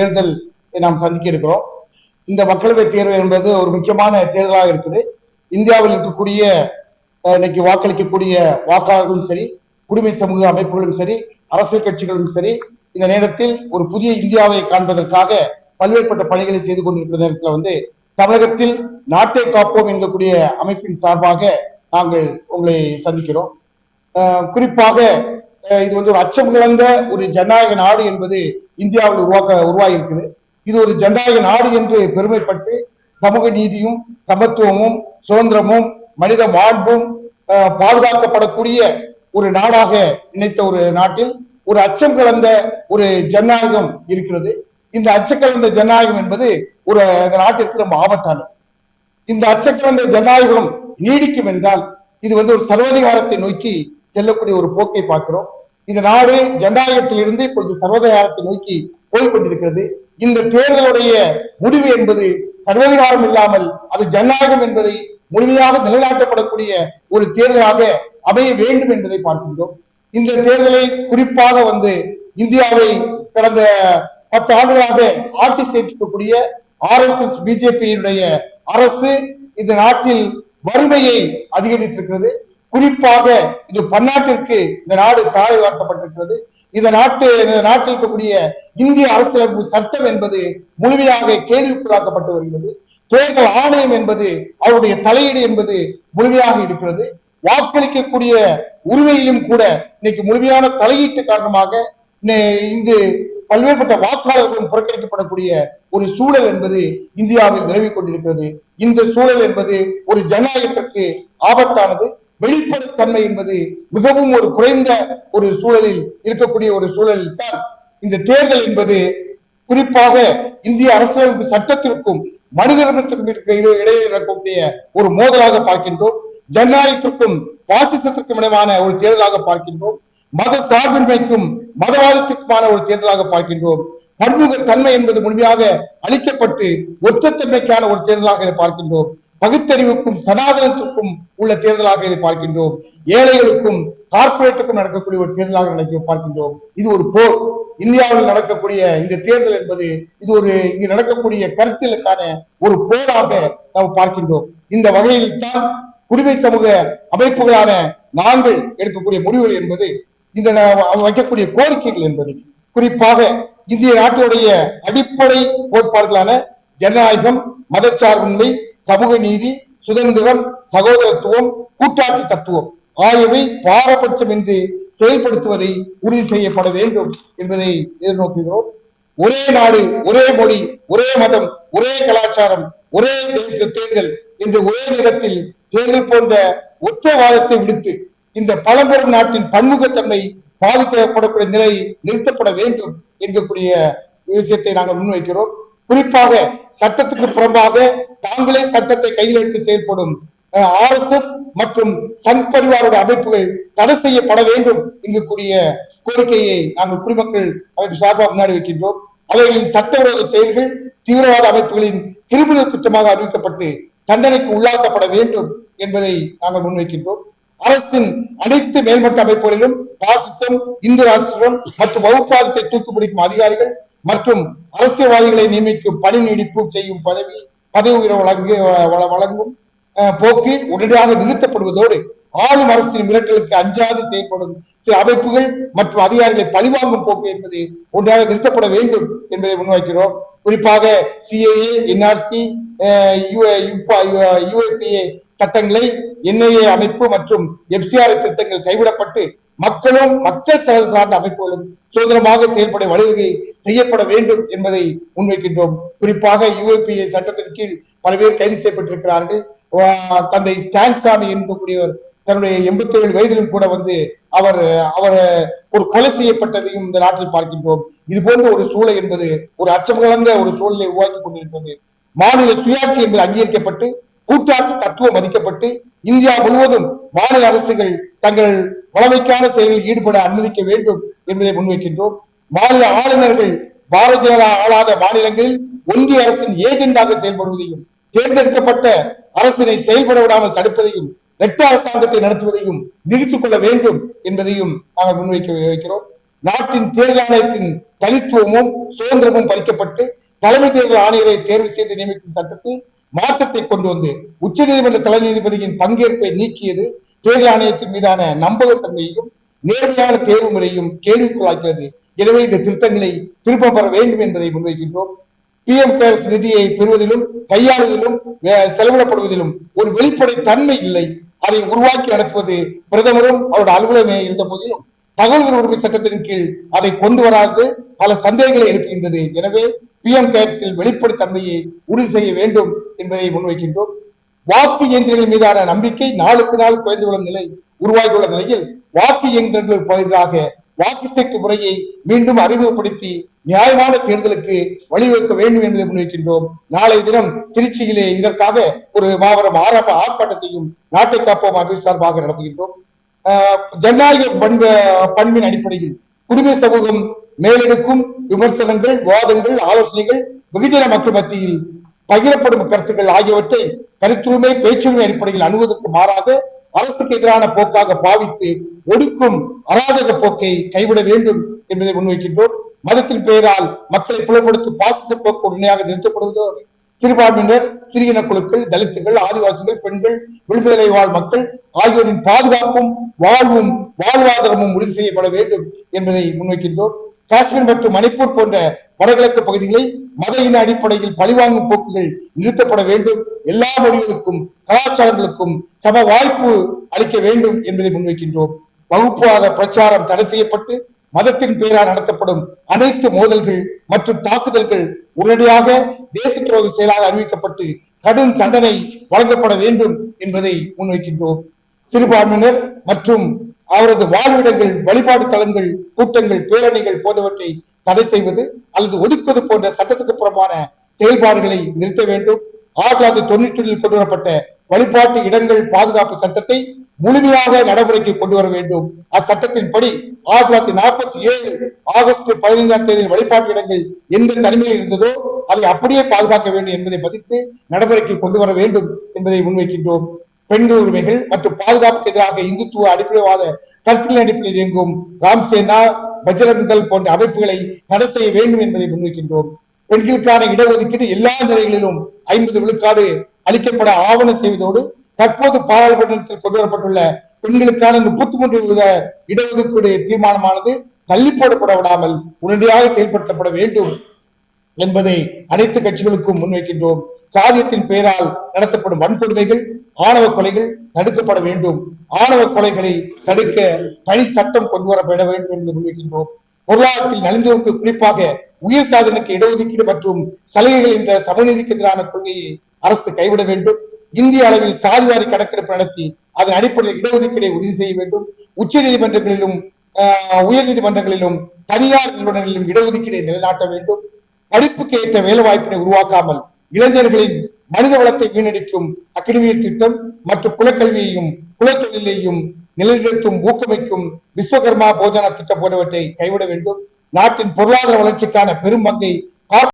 தேர்தல் நாம் சந்திக்க இருக்கிறோம். இந்த மக்களவை தேர்வு என்பது ஒரு முக்கியமான தேர்தலாக இருக்குது. இந்தியாவில் இருக்கக்கூடிய இன்னைக்கு வாக்களிக்கக்கூடிய வாக்காளர்களும் சரி குடிமை சமூக அமைப்புகளும் சரி அரசியல் கட்சிகளும் சரி இந்த நேரத்தில் ஒரு புதிய இந்தியாவை காண்பதற்காக பல்வேறுபட்ட பணிகளை செய்து கொண்டிருக்கிற நேரத்தில் வந்து தமிழகத்தில் நாட்டை காப்போம் என்கக்கூடிய அமைப்பின் சார்பாக நாங்கள் உங்களை சந்திக்கிறோம். குறிப்பாக இது வந்து ஒரு அச்சம் கலந்த ஒரு ஜனநாயக நாடு என்பது இந்தியாவில் உருவாக்க உருவாகி இருக்குது இது ஒரு ஜனநாயக நாடு என்று பெருமைப்பட்டு சமூக நீதியும் சமத்துவமும் சுதந்திரமும் மனித மாண்பும் பாதுகாக்கப்படக்கூடிய ஒரு நாடாக நினைத்த ஒரு நாட்டில் ஒரு அச்சம் கலந்த ஒரு ஜனநாயகம் இருக்கிறது. இந்த அச்சக்கலந்த ஜனநாயகம் என்பது ஒரு இந்த நாட்டிற்கு ரொம்ப ஆபத்தானது. இந்த அச்சக்கலந்த ஜனநாயகம் நீடிக்கும் என்றால் இது வந்து ஒரு சர்வாதிகாரத்தை நோக்கி செல்லக்கூடிய ஒரு போக்கை பார்க்கிறோம். இந்த நாடு ஜனநாயகத்திலிருந்து இப்பொழுது சர்வாதிகாரத்தை நோக்கி போய்கொண்டிருக்கிறது இந்த தேர்தலுடைய முடிவு என்பது சர்வதிகாரம் இல்லாமல் அது ஜனநாயகம் என்பதை முழுமையாக நிலைநாட்டப்படக்கூடிய ஒரு தேர்தலாக அமைய வேண்டும் என்பதை பார்க்கின்றோம். இந்த தேர்தலை குறிப்பாக வந்து இந்தியாவை கடந்த பத்து ஆண்டுகளாக ஆட்சி செய்திருக்கக்கூடிய ஆர் எஸ் எஸ் பிஜேபியினுடைய அரசு இந்த நாட்டில் வறுமையை அதிகரித்திருக்கிறது. குறிப்பாக இது பன்னாட்டிற்கு இந்த நாடு தாழ் வார்க்கப்பட்டிருக்கிறது. இந்த நாட்டு இந்த நாட்டில் இருக்கக்கூடிய இந்திய அரசியலமைப்பு சட்டம் என்பது முழுமையாக கேள்விக்குள்ளாக்கப்பட்டு வருகிறது. தேர்தல் ஆணையம் என்பது அவருடைய தலையீடு என்பது முழுமையாக இருக்கிறது. வாக்களிக்கக்கூடிய உரிமையிலும் கூட இன்னைக்கு முழுமையான தலையீட்டு காரணமாக இங்கு பல்வேறுபட்ட வாக்காளர்களும் புறக்கணிக்கப்படக்கூடிய ஒரு சூழல் என்பது இந்தியாவில் நிலவிக் கொண்டிருக்கிறது. இந்த சூழல் என்பது ஒரு ஜனநாயகத்திற்கு ஆபத்தானது. வெளிப்படைத்தன்மை என்பது மிகவும் ஒரு குறைந்த ஒரு சூழலில் இருக்கக்கூடிய ஒரு சூழலில் தான் இந்த தேர்தல் என்பது குறிப்பாக இந்திய அரசியலமைப்பு சட்டத்திற்கும் மனிதனிடத்திற்கும் இருக்க இடையே நடக்கக்கூடிய ஒரு மோதலாக பார்க்கின்றோம். ஜனநாயகத்திற்கும் பாசிசத்திற்கும் இடையான ஒரு தேர்தலாக பார்க்கின்றோம். மத சார்பின்மைக்கும் மதவாதத்திற்குமான ஒரு தேர்தலாக பார்க்கின்றோம். பன்முக தன்மை என்பது முழுமையாக அளிக்கப்பட்டு ஒற்றத்தன்மைக்கான ஒரு தேர்தலாக இதை பார்க்கின்றோம். பகுத்தறிவுக்கும் சனாதனத்துக்கும் உள்ள தேர்தலாக இதை பார்க்கின்றோம். ஏழைகளுக்கும் கார்பரேட்டுக்கும் நடக்கக்கூடிய ஒரு தேர்தலாக நடக்க பார்க்கின்றோம். இது ஒரு போர். இந்தியாவில் நடக்கக்கூடிய இந்த தேர்தல் என்பது இது ஒரு இங்கு நடக்கக்கூடிய கருத்தியலுக்கான ஒரு போராக நாம் பார்க்கின்றோம். இந்த வகையில் தான் குடிமை சமூக அமைப்புகளான நாங்கள் எடுக்கக்கூடிய முடிவுகள் என்பது இந்த வைக்கக்கூடிய கோரிக்கைகள் என்பது. குறிப்பாக இந்திய நாட்டுடைய அடிப்படை கோட்பாடுகளான ஜனநாயகம் மதச்சார்பின்மை சமூக நீதி சுதந்திரம் சகோதரத்துவம் கூட்டாட்சி தத்துவம் ஆகியவை பாரபட்சம் என்று செயல்படுத்துவதை உறுதி செய்யப்பட வேண்டும் என்பதை எதிர்நோக்குகிறோம். ஒரே நாடு ஒரே மொழி ஒரே மதம் ஒரே கலாச்சாரம் ஒரே தேசிய தேர்தல் என்று ஒரே நேரத்தில் தேர்தல் போன்ற ஒற்றைவாதத்தை விடுத்து இந்த பழம்பெரும் நாட்டின் பன்முகத்தன்மை பாதிக்கப்படக்கூடிய நிலை நிறுத்தப்பட வேண்டும் என்கக்கூடிய விஷயத்தை நாங்கள் முன்வைக்கிறோம். குறிப்பாக சட்டத்துக்கு புறம்பாக தாங்களே சட்டத்தை கையில் எடுத்து செயல்படும் ஆர் எஸ் எஸ் மற்றும் சங் பரிவாரோட அமைப்புகள் தடை செய்யப்பட வேண்டும் என்கக்கூடிய கோரிக்கையை நாங்கள் குடிமக்கள் அமைப்பு சார்பாக முன்னாடி வைக்கின்றோம். அவைகளின் சட்டவிரோத செயல்கள் தீவிரவாத அமைப்புகளின் கிரிமினல் குற்றமாக அறிவிக்கப்பட்டு தண்டனைக்கு உள்ளாக்கப்பட வேண்டும் என்பதை நாங்கள் முன்வைக்கின்றோம். அரசின் அனைத்து மேல்மட்ட அமைப்புகளிலும் பாசிசம் இந்து ராஷ்டிரம் மற்றும் வகுப்பாதத்தை தூக்குப்பிடிக்கும் அதிகாரிகள் மற்றும் அரசியல்வாதிகளை நியமிக்கும் பணி நீடிப்பு செய்யும் பதவி பதவி உயர்வு வழங்கு வழங்கும் போக்கு உடனடியாக நிறுத்தப்படுவதோடு ஆளும் அரசின் மிரட்டலுக்கு அஞ்சாது செயல்படும் சில அமைப்புகள் மற்றும் அதிகாரிகளை பழிவாங்கும் போக்கு என்பது ஒன்றாக நிறுத்தப்பட வேண்டும் என்பதை முன்வைக்கிறோம். குறிப்பாக சிஏஏ என்ஆர்சி யுஏபிஏ சட்டங்களை என்ஐஏ அமைப்பு மற்றும் எப்சிஆர் திட்டங்கள் கைவிடப்பட்டு மக்களும் மக்கள் சார் சார்ந்த அமைப்புகளும் சுதந்திரமாக செயல்பட வழிவகை செய்யப்பட வேண்டும் என்பதை முன்வைக்கின்றோம். குறிப்பாக யுஏபிஏ சட்டத்தின் கீழ் பல பேர் கைது செய்யப்பட்டிருக்கிறார்கள். தந்தை ஸ்டான் சாமி என்பக்கூடியவர் தன்னுடைய எண்பத்தி ஏழு வயதிலும் கூட வந்து அவர் அவர் ஒரு கொலை செய்யப்பட்டதையும் இந்த நாட்டில் பார்க்கின்றோம். இது போன்ற ஒரு சூழல் என்பது ஒரு அச்சம் கலந்த ஒரு சூழலை உருவாக்கி கொண்டிருந்தது. மாநில சுயாட்சி என்பது அங்கீகரிக்கப்பட்டு கூட்டாட்சி தத்துவம் மதிக்கப்பட்டு இந்தியா முழுவதும் மாநில அரசுகள் தங்கள் வளமைக்கான செயலில் ஈடுபட அனுமதிக்க வேண்டும் என்பதை முன்வைக்கின்றோம். மாநில ஆளுநர்கள் பாரதிய ஜனதா ஆளாத மாநிலங்களில் ஒன்றிய அரசின் ஏஜெண்டாக செயல்படுவதையும் தேர்ந்தெடுக்கப்பட்ட அரசினை செயல்பட விடாமல் தடுப்பதையும் வெட்ட அரசாங்கத்தை நடத்துவதையும் நிறுத்திக் கொள்ள வேண்டும் என்பதையும் நாங்கள் முன்வைக்க வைக்கிறோம். நாட்டின் தேர்தல் ஆணையத்தின் தனித்துவமும் சுதந்திரமும் பறிக்கப்பட்டு தலைமை தேர்தல் ஆணையரை தேர்வு செய்து நியமிக்கும் சட்டத்தில் மாற்றத்தை கொண்டு வந்து உச்சநீதிமன்ற தலை நீதிபதியின் பங்கேற்பை நீக்கியது தேர்தல் ஆணையத்தின் மீதான நம்பகத்தன்மையையும் நேர்மையான தேர்வு முறையும் கேள்விக்குள்ளாக்கிறது. எனவே இந்த திருத்தங்களை திரும்ப பெற வேண்டும் என்பதை முன்வைக்கின்றோம். பிஎம் கேர்ஸ் நிதியை பெறுவதிலும் கையாளுவதிலும் அஹ், செலவிடப்படுவதிலும் ஒரு வெளிப்படை தன்மை இல்லை. அதை உருவாக்கி நடத்துவது பிரதமரும் அவருடைய அலுவலகமே இருந்த போதிலும் தகவல் உரிமை சட்டத்தின் கீழ் அதை கொண்டு வராது பல சந்தேகங்களை எழுப்புகின்றது. எனவே பிஎம் கேர்ஸில் வெளிப்படைத்தன்மையை உறுதி செய்ய வேண்டும் என்பதை முன்வைக்கின்றோம். வாக்கு இயந்திரங்கள் மீதான நம்பிக்கை நாளுக்கு நாள் குறைந்து வரும் நிலை உருவாகியுள்ள நிலையில் வாக்கு இயந்திரங்களுக்கு பதிலாக வாக்கு சீட்டு முறையை மீண்டும் அறிமுகப்படுத்தி நியாயமான தேர்தலுக்கு வழிவகுக்க வேண்டும் என்பதை முன்வைக்கின்றோம். நாளை தினம் திருச்சியிலே இதற்காக ஒரு மாபெரும் ஆரம்ப ஆர்ப்பாட்டத்தையும் நாட்டை காப்போம் அமைப்பு சார்பாக நடத்துகின்றோம். ஜனநாயக பண்பு பண்பின் அடிப்படையில் குடிமை சமூகம் மேலெடுக்கும் விமர்சனங்கள் வாதங்கள் ஆலோசனைகள் வெகுஜன மக்கள் மத்தியில் பகிரப்படும் கருத்துக்கள் ஆகியவற்றை கருத்துரிமை பேச்சுரிமை அடிப்படையில் அணுவதற்கு மாறாக அரசுக்கு எதிரான போக்காக பாவித்து ஒடுக்கும் அராஜக போக்கை கைவிட வேண்டும் என்பதை முன்வைக்கின்றோம். மதத்தின் பெயரால் மக்களை புலப்படுத்தும் பாசிச போக்கு உடனடியாக நிறுத்தப்படுவதோ சிறுபான்மையினர் சிறியன குழுக்கள் தலித்துகள் ஆதிவாசிகள் பெண்கள் விடுதலை வாழ் மக்கள் ஆகியோரின் பாதுகாப்பும் வாழ்வும் வாழ்வாதாரமும் உறுதி செய்யப்பட வேண்டும் என்பதை முன்வைக்கின்றோம். காஷ்மீர் மற்றும் மணிப்பூர் போன்ற வடகிழக்கு பகுதிகளை மத இன அடிப்படையில் பழிவாங்கும் போக்குகள் நிறுத்தப்பட வேண்டும். எல்லா மொழிகளுக்கும் கலாச்சாரங்களுக்கும் சம வாய்ப்பு அளிக்க வேண்டும் என்பதை முன்வைக்கின்றோம். வகுப்புவாத பிரச்சாரம் தடை செய்யப்பட்டு மதத்தின் பெயரால் நடத்தப்படும் அனைத்து மோதல்கள் மற்றும் தாக்குதல்கள் உடனடியாக தேச துரோக செயலாக அறிவிக்கப்பட்டு கடும் தண்டனை வழங்கப்பட வேண்டும் என்பதை முன்வைக்கின்றோம். சிறுபான்மையினர் மற்றும் அவரது வாழ்விடங்கள் வழிபாடு தலங்கள் கூட்டங்கள் பேரணிகள் போன்றவற்றை தடை செய்வது அல்லது ஒதுக்குவது போன்ற சட்டத்துக்கு புறமான செயல்பாடுகளை நிறுத்த வேண்டும். ஆயிரத்தி தொள்ளாயிரத்தி தொண்ணூற்றி ஒன்றில் கொண்டு வரப்பட்ட வழிபாட்டு இடங்கள் பாதுகாப்பு சட்டத்தை முழுமையாக நடைமுறைக்கு கொண்டு வர வேண்டும். அச்சட்டத்தின்படி ஆயிரத்தி தொள்ளாயிரத்தி நாற்பத்தி ஏழு ஆகஸ்ட் பதினைந்தாம் தேதி வழிபாட்டு இடங்கள் எந்த தனிமையில் இருந்ததோ அதை அப்படியே பாதுகாக்க வேண்டும் என்பதை பதித்து நடைமுறைக்கு கொண்டு வர வேண்டும் என்பதை முன்வைக்கின்றோம். பெண் உரிமைகள் மற்றும் பாதுகாப்புக்கு எதிராக இந்துத்துவ அடிப்படைவாத கருத்தில் அடிப்படையில் இயங்கும் ராம்சேனா பஜ்ரங்கல் போன்ற அமைப்புகளை தடை செய்ய வேண்டும் என்பதை முன்வைக்கின்றோம். பெண்களுக்கான இடஒதுக்கீடு எல்லா நிலைகளிலும் ஐம்பது விழுக்காடு அளிக்கப்பட ஆவணம் செய்வதோடு தற்போது பாராளுமன்றத்தில் கொண்டு வரப்பட்டுள்ள பெண்களுக்கான முப்பத்தி மூன்று வித இடஒதுக்கீடு தீர்மானமானது தள்ளி போடப்பட விடாமல் உடனடியாக செயல்படுத்தப்பட வேண்டும் என்பதை அனைத்து கட்சிகளுக்கும் முன்வைக்கின்றோம். சாதியத்தின் பெயரால் நடத்தப்படும் வன்கொடுமைகள் ஆணவ கொலைகள் தடுக்கப்பட வேண்டும். ஆணவ கொலைகளை தடுக்க தனி சட்டம் கொண்டு வரப்பட வேண்டும் என்று முன்வைக்கின்றோம். பொருளாதாரத்தில் நலிந்தோருக்கு குறிப்பாக உயர் சாதனைக்கு இடஒதுக்கீடு மற்றும் சலுகைகள் என்ற சமநீதிக்கு எதிரான கொள்கையை அரசு கைவிட வேண்டும். இந்திய அளவில் சாதிவாரி கணக்கெடுப்பு நடத்தி அதன் அடிப்படையில் இடஒதுக்கீடை உறுதி செய்ய வேண்டும். உச்ச நீதிமன்றங்களிலும் உயர் நீதிமன்றங்களிலும் தனியார் நிறுவனங்களிலும் இடஒதுக்கீடை நிலைநாட்ட வேண்டும். படிப்புக்கு ஏற்ற வேலை வாய்ப்பினை உருவாக்காமல் இளைஞர்களின் மனித வளத்தை வீணடிக்கும் அகாடமியல் திட்டம் மற்றும் குலக்கல்வியையும் குலத்தொழிலையும் நிலைநிறுத்தும் ஊக்குவிக்கும் விஸ்வகர்மா போஜன திட்டம் போன்றவற்றை கைவிட வேண்டும். நாட்டின் பொருளாதார வளர்ச்சிக்கான பெரும் பங்கை